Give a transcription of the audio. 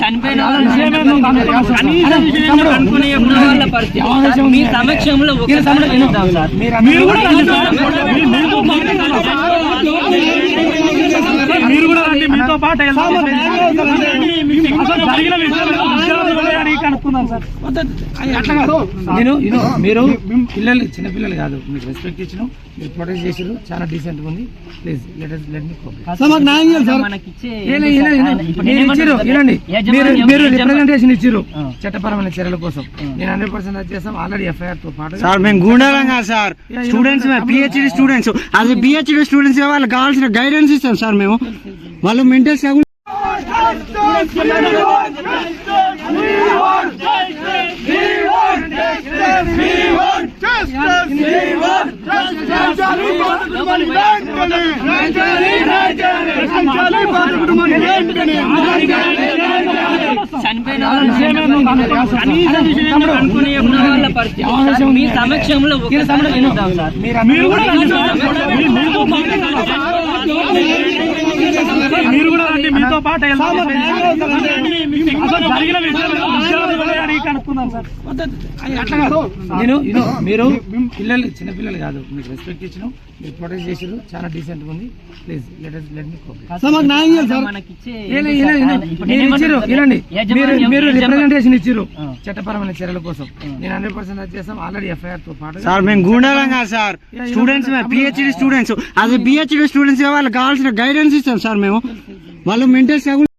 చనిపోయిన కనీస విషయం అనుకునే ఉన్న వాళ్ళ పరిస్థితి మీ సమక్షంలో ఒకసారి వెళ్తాం సార్ మీరు కూడా కాదు. నేను మీరు పిల్లలు చిన్న పిల్లలు కాదు. మీకు రెస్పెక్ట్ ఇచ్చిన. మీరు ప్రొటెక్ట్ చేసారు చాలా డీసెంట్ ఉంది. ప్లీజ్ లెట్ లెట్ మీ మీరు రిప్రజెంటేషన్ ఇచ్చిర్రు చట్టపరమైన చర్యల కోసం. నేను హండ్రెడ్ పర్సెంట్ చేస్తాం. ఆల్రెడీ ఎఫ్ఐఆర్తో పాటు. సార్ మేము గుండాలం కాదు సార్. స్టూడెంట్స్ పిహెచ్డి స్టూడెంట్స్ అది పిహెచ్డి స్టూడెంట్స్ వాళ్ళకి కావాల్సిన గైడెన్స్ ఇస్తాం సార్ మేము. వాళ్ళు వాళ్ళ పరిస్థితి. మీ సమక్షంలో మీరు కూడా నేను మీరు పిల్లలు చిన్న పిల్లలు కాదు. మీకు రెస్పెక్ట్ ఇచ్చిన మీరు ప్రొటెక్ట్ చేసారు చాలా డీసెంట్ ఉంది. ప్లీజ్ లెట్ లెట్ మీ మీరు ఇచ్చిర్రు వినండి మీరు మీరు రిప్రజెంటేషన్ ఇచ్చిర్రు. చట్టపరమైన చర్యల కోసం. నేను హండ్రెడ్ పర్సెంట్ చేస్తాం. ఆల్రెడీ ఎఫ్ఐఆర్తో పాటు సార్ మేము గుండాలం కాదు సార్ స్టూడెంట్స్ పిహెచ్డి స్టూడెంట్స్ అది పిహెచ్డి స్టూడెంట్స్ వాళ్ళకి కావాల్సిన గైడెన్స్ ఇస్తాం సార్ మేము. వాళ్ళు మెంటల్ స్ట్రగుల్